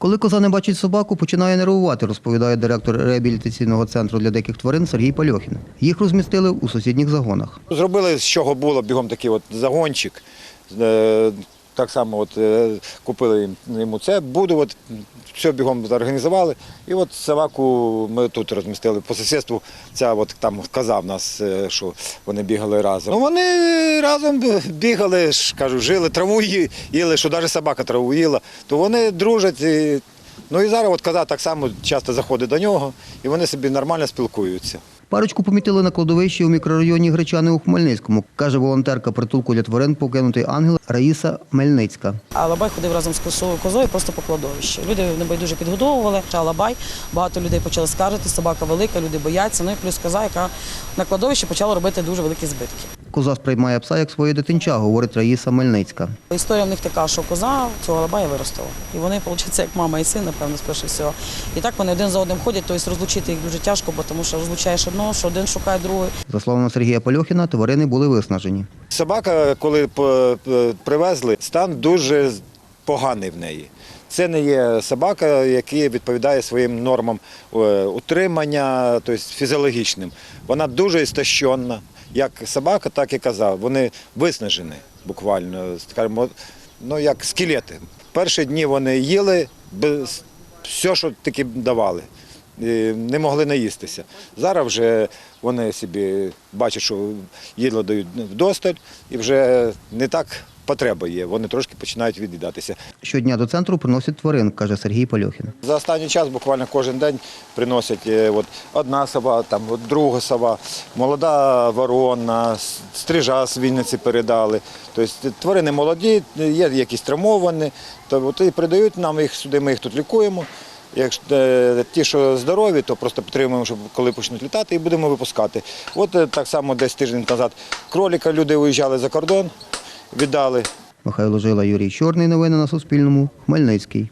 Коли коза не бачить собаку, починає нервувати, розповідає директор реабілітаційного центру для диких тварин Сергій Пальохін. Їх розмістили у сусідніх загонах. Зробили з чого було бігом такий от загончик. Так само от, е, купили йому це, буду, от, все бігом організували. І от собаку ми тут розмістили. По сусідству ця от там коза в нас, е, що вони бігали разом. Ну вони разом бігали, кажу, жили, траву їли, що навіть собака траву їла, то вони дружать. І, ну і зараз от коза так само часто заходить до нього, і вони собі нормально спілкуються. Парочку помітили на кладовищі у мікрорайоні Гречани у Хмельницькому, каже волонтерка притулку для тварин покинутий ангел Раїса Мельницька. А Алабай ходив разом з козою просто по кладовищі. Люди небайдуже підгодовували. Алабай, багато людей почали скаржити, собака велика, люди бояться. Ну і плюс коза, яка на кладовищі почала робити дуже великі збитки. Коза сприймає пса як своє дитинча, говорить Раїса Мельницька. Історія в них така, що коза цього алабая виростила. І вони, виходить, як мама і син, напевно, скоріше всього. І так вони один за одним ходять, тобто розлучити їх дуже тяжко, бо тому що розлучаєш одного, що один шукає другого. За словами Сергія Пальохіна, тварини були виснажені. Собака, коли п- п- привезли, стан дуже поганий в неї. Це не є собака, яка відповідає своїм нормам е, утримання, тобто фізіологічним. Вона дуже істощена, як собака, так і коза. Вони виснажені буквально, скажімо, ну як скелети. Перші дні вони їли без все, що таки давали. Не могли наїстися. Зараз вже вони собі бачать, що їдло дають вдосталь, і вже не так потреба є. Вони трошки починають від'їдатися. Щодня до центру приносять тварин, каже Сергій Пальохін. За останній час буквально кожен день приносять е, от, одна сова, там, от, друга сова, молода ворона, стрижа з Вінниці передали. Тобто тварини молоді, є якісь травмовані, то от, і передають нам їх сюди, ми їх тут лікуємо. Якщо е, ті, що здорові, то просто підтримуємо, щоб коли почнуть літати, і будемо випускати. От е, так само десь тиждень назад кроліка люди виїжджали за кордон, віддали. Михайло Жила, Юрій Чорний. Новини на Суспільному. Хмельницький.